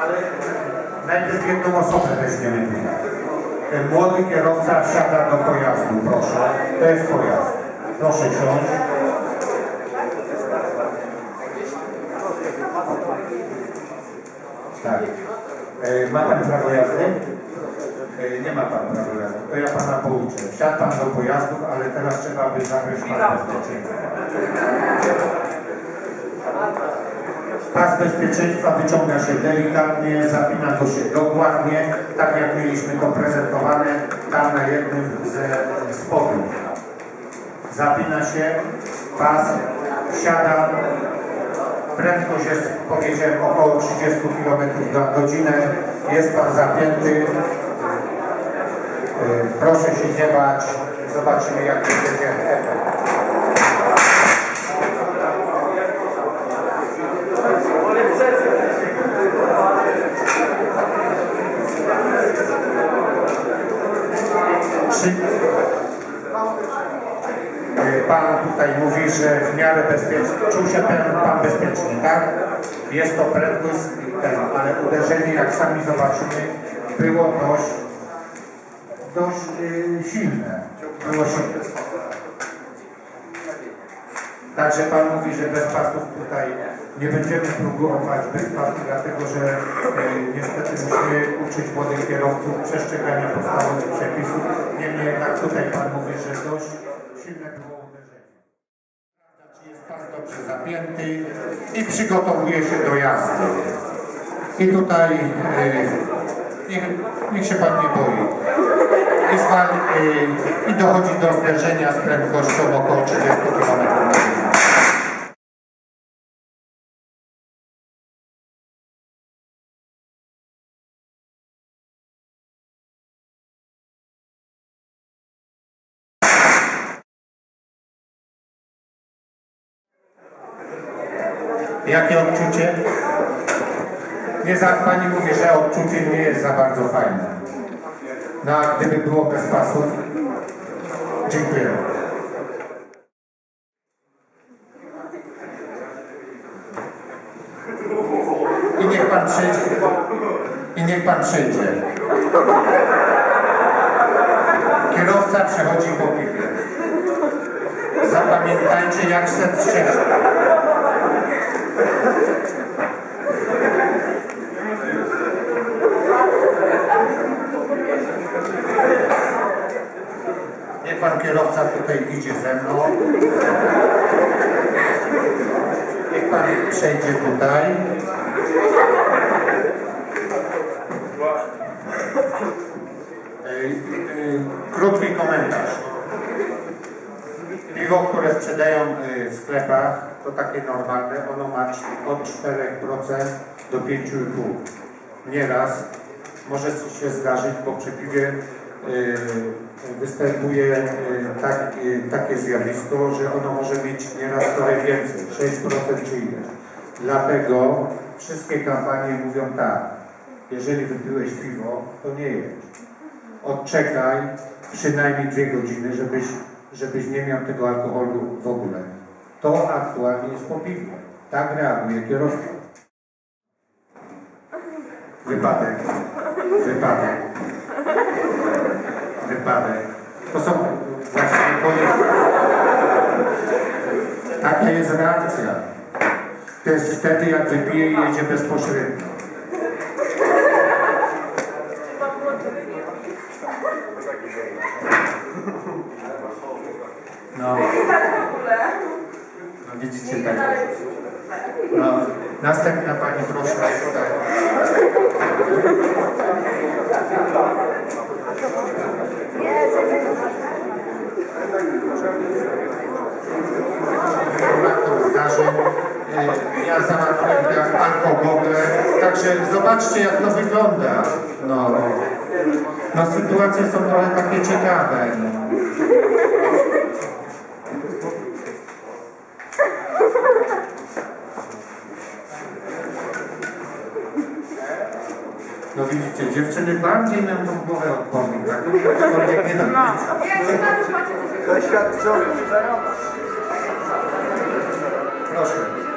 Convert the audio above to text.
Ale najpierw jedną osobę weźmiemy tutaj. Młody kierowca wsiada do pojazdu, proszę. To jest pojazd. Proszę siąść. Tak. E, Ma pan prawo jazdy? E, Nie ma pan prawa jazdy. To ja pana pouczę. Wsiadł pan do pojazdu, ale teraz trzeba by zabrać pas bezpieczeństwa. Pas bezpieczeństwa wyciąga się delikatnie, zapina go się dokładnie, tak jak mieliśmy to prezentowane tam na jednym ze spodów. Zapina się, pas wsiada, prędkość jest, powiedziałem, około 30 km na godzinę, jest pan zapięty. Yy, Proszę się nie bać, zobaczymy jak będzie efekt. Czy e, Pan tutaj że w miarę bezpiecznie, czuł się pan, pan bezpiecznie, tak? Jest to prędkość, ten, ale uderzenie, jak sami zobaczymy, było dość, dość y, silne. Było silne. Także Pan mówi, że bez pasów tutaj nie będziemy próbować bez pasów, dlatego że e, niestety musimy uczyć młodych kierowców przestrzegania podstawowych przepisów. Niemniej jednak tutaj Pan mówi, że dość silne było uderzenie. Czy jest Pan zapięty i przygotowuje się do jazdy. I tutaj e, niech, niech się Pan nie boi. I, zwal, e, I dochodzi do zderzenia z prędkością około 30 km Jakie odczucie? Nie za, pani mówi, że odczucie nie jest za bardzo fajne. No a gdyby było bez pasów? Dziękuję. I niech pan przyjdzie. I niech pan przyjdzie. Kierowca przechodzi po piwie. Zapamiętajcie jak set ścieżki. Niech pan kierowca tutaj idzie ze mną. Niech pan przejdzie tutaj. Ej, Krótki komentarz. Piwo, które sprzedają y, w sklepach, to takie normalne, ono ma od 4% do 5,5%. Nieraz może się zdarzyć, bo przy piwie y, występuje y, tak, takie zjawisko, że ono może mieć nieraz trochę więcej, 6% czy ileś. Dlatego wszystkie kampanie mówią tak, jeżeli wypiłeś piwo, to nie jedź. Odczekaj przynajmniej dwie godziny, żebyś, żebyś nie miał tego alkoholu w ogóle. To aktualnie jest po piwie. Tak reaguje kierowca. Wypadek. Wypadek. Wypadek. To są właśnie koniec. Taka jest reakcja. To jest wtedy, jak wypije i jedzie bezpośrednio. No. No widzicie tak. No. Następna pani proszę. Regulator zdarzeń. Y, Ja załatwiłem alkogogle. Także zobaczcie jak to wygląda. No. No sytuacje są trochę takie ciekawe. No. No widzicie, dziewczyny bardziej mają tą głowę odporną, tak? Aczkolwiek nie do końca. Doświadczony. Proszę.